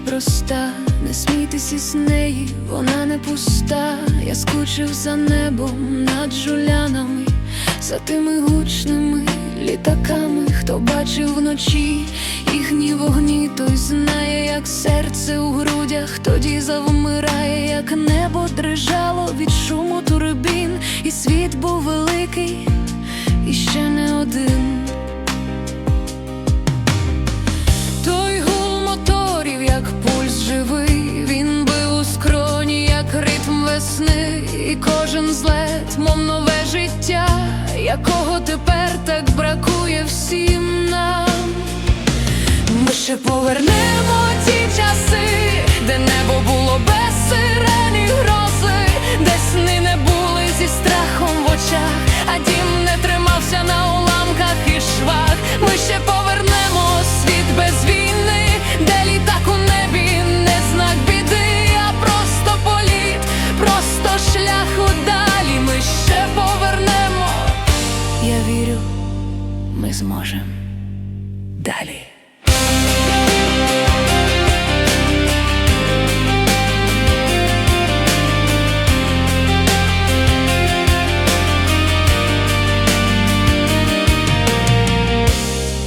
проста, не смійтесь із неї, вона не пуста. Я скучив за небом над жулянами, за тими гучними літаками, хто бачив вночі їхні вогні, той знає, як серце у грудях, тоді завмирає, як небо дрижало від шуму турбін, і світ був великий, і ще не один. Весни, і кожен злет, мов нове життя, якого тепер так бракує всім нам. Ми ще повернемо ті часи, де небо було без ми зможемо далі.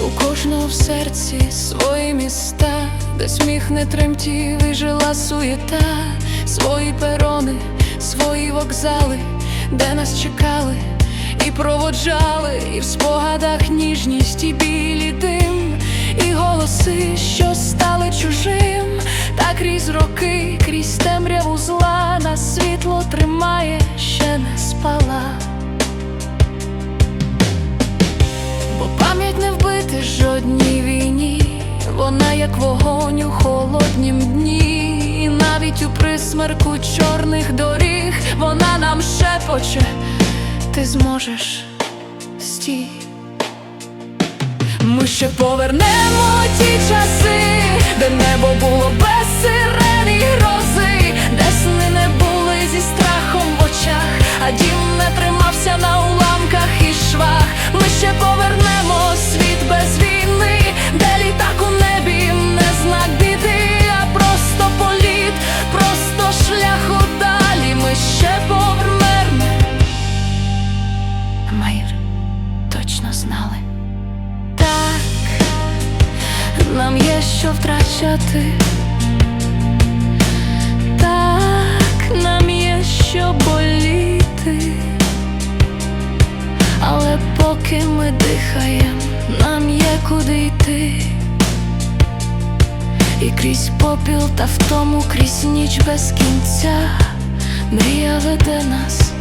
У кожного серці свої міста, де сміх не тремтів і жила суєта, свої перони, свої вокзали, де нас чекали проводжали, і в спогадах ніжність, і білі дим, і голоси, що стали чужим, та крізь роки, крізь темряву зла, нас світло тримає, ще не спала. Бо пам'ять не вбити жодній війні, вона як вогонь у холоднім дні, навіть у присмерку чорних доріг вона нам шепоче, ти зможеш стій. Ми ще повернемо ті часи, де небо було нам є що втрачати. Так, нам є що боліти. Але поки ми дихаємо, нам є куди йти. І крізь попіл та втому, крізь ніч без кінця, мрія веде нас,